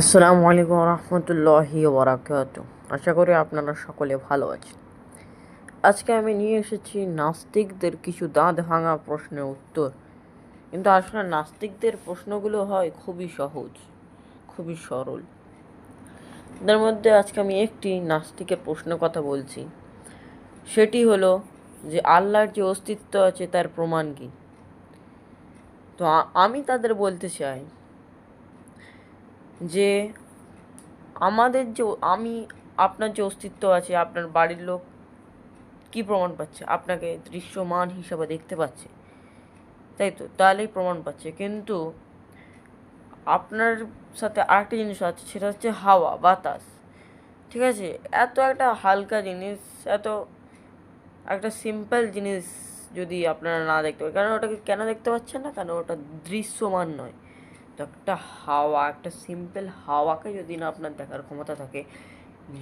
আসসালামু আলাইকুম রহমতুল্লাহি ওবরাকাত। আশা করি আপনারা সকলে ভালো আছেন। আজকে আমি নিয়ে এসেছি নাস্তিকদের কিছু দাঁত ভাঙা প্রশ্নের উত্তর। কিন্তু আসলে নাস্তিকদের প্রশ্নগুলো হয় খুবই সহজ, খুবই সরল। তার মধ্যে আজকে আমি একটি নাস্তিকের প্রশ্নের কথা বলছি। সেটি হলো যে আল্লাহর যে অস্তিত্ব আছে তার প্রমাণ কি? তো আমি তাদের বলতে চাই যে আমাদের যে আমি আপনার যে অস্তিত্ব আছে, আপনার বাড়ির লোক কি প্রমাণ পাচ্ছে? আপনাকে দৃশ্যমান হিসাবে দেখতে পাচ্ছে। তাই তো? তাহলেই প্রমাণ পাচ্ছে। কিন্তু আপনার সাথে আরেকটা জিনিস আছে, সেটা হচ্ছে হাওয়া, বাতাস। ঠিক আছে? এত একটা হালকা জিনিস, এত একটা সিম্পল জিনিস যদি আপনারা না দেখতে পান কারণ ওটাকে কেন দেখতে পাচ্ছেন না? কারণ ওটা দৃশ্যমান নয়। তো একটা হাওয়া, একটা সিম্পল হাওয়াকে যদি না আপনার দেখার ক্ষমতা থাকে,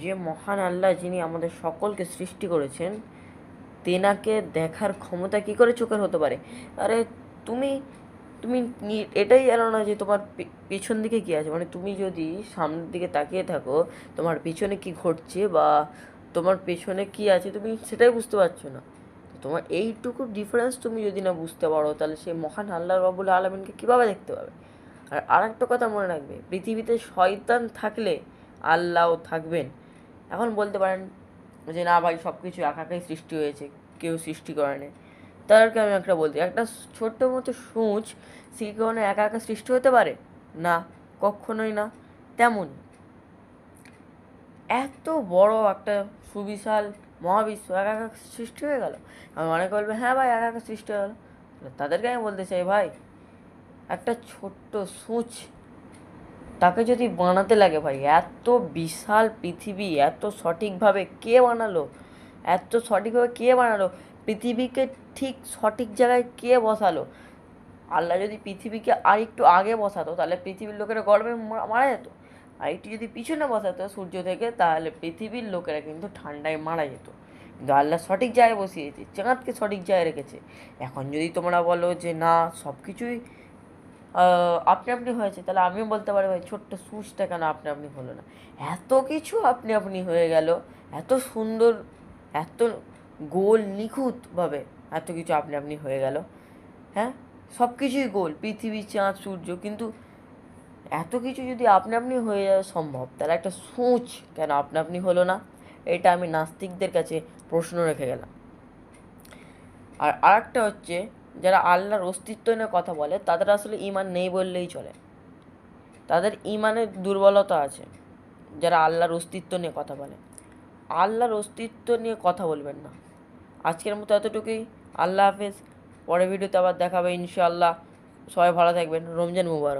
যে মহান আল্লাহ যিনি আমাদের সকলকে সৃষ্টি করেছেন, তেনাকে দেখার ক্ষমতা কি করে চোখের হতে পারে? আরে তুমি তুমি এটাই জানো না যে তোমার পেছন দিকে কী আছে? মানে তুমি যদি সামনের দিকে তাকিয়ে থাকো, তোমার পিছনে কি ঘটছে বা তোমার পেছনে কি আছে, তুমি সেটাই বুঝতে পারছ না। তোমার এইটুকু ডিফারেন্স তুমি যদি না বুঝতে পারো, তাহলে সেই মহান আল্লাহ রবুল আলমিনকে কীভাবে দেখতে পাবে? আর আরেকটা কথা মনে রাখবে, পৃথিবীতে শয়তান থাকলে আল্লাহও থাকবেন। এখন বলতে পারেন যে, না ভাই সব কিছু একাকাই সৃষ্টি হয়েছে, কেউ সৃষ্টি করেনি তাদেরকে আমি একটা বলতে, একটা ছোট্ট মতো সূচ সে একা একা সৃষ্টি হতে পারে? না, কখনোই না, তেমন। এত বড় একটা সুবিশাল মহাবিশ্ব একা একা সৃষ্টি হয়ে গেল। আমি অনেকে বলবে হ্যাঁ ভাই একা একা সৃষ্টি হয়ে গেলো। তাদেরকে আমি বলতে চাই, ভাই একটা ছোট্ট সূচ। তাকে যদি বানাতে লাগে ভাই, এত বিশাল পৃথিবী, এত সঠিকভাবে কে বানালো? এত সঠিকভাবে কে বানালো? পৃথিবীকে ঠিক সঠিক জায়গায় কে বসালো? আল্লাহ যদি পৃথিবীকে আর একটু আগে বসাতো, তাহলে পৃথিবীর লোকেরা গরমে মারা যেত। আর একটু যদি পিছনে বসাতো সূর্য থেকে, তাহলে পৃথিবীর লোকেরা কিন্তু ঠান্ডায় মারা যেত। কিন্তু আল্লাহ সঠিক জায়গায় বসিয়েছে, চাঁদকে সঠিক জায়গায় রেখেছে। এখন যদি তোমরা বলো যে না সব কিছুই আপনি আপনি হয়েছে, তাহলে আমিও বলতে পারি ভাই, ছোট্ট সুচটা কেন আপনি আপনি হলো না? এত কিছু আপনি আপনি হয়ে গেল, এত সুন্দর, এত গোল, নিখুঁতভাবে এত কিছু আপনি আপনি হয়ে গেল। হ্যাঁ? সব কিছুই গোল, পৃথিবী, চাঁদ, সূর্য, কিন্তু এত কিছু যদি আপনি আপনি হয়ে যাওয়া সম্ভব, তাহলে একটা সূচ কেন আপনি আপনি হলো না? এটা আমি নাস্তিকদের কাছে প্রশ্ন রেখে গেলাম। আর আরেকটা হচ্ছে যারা আল্লাহর অস্তিত্ব নিয়ে কথা বলে, তাদের আসলে ইমান নেই বললেই চলে। তাদের ইমানের দুর্বলতা আছে, যারা আল্লাহর অস্তিত্ব নিয়ে কথা বলে। আল্লাহর অস্তিত্ব নিয়ে কথা বলবেন না। আজকের মতো এতটুকুই। আল্লাহ হাফেজ। পরের ভিডিওতে আবার দেখাবে ইনশাআল্লাহ। সবাই ভালো থাকবেন। রমজান মুবারক।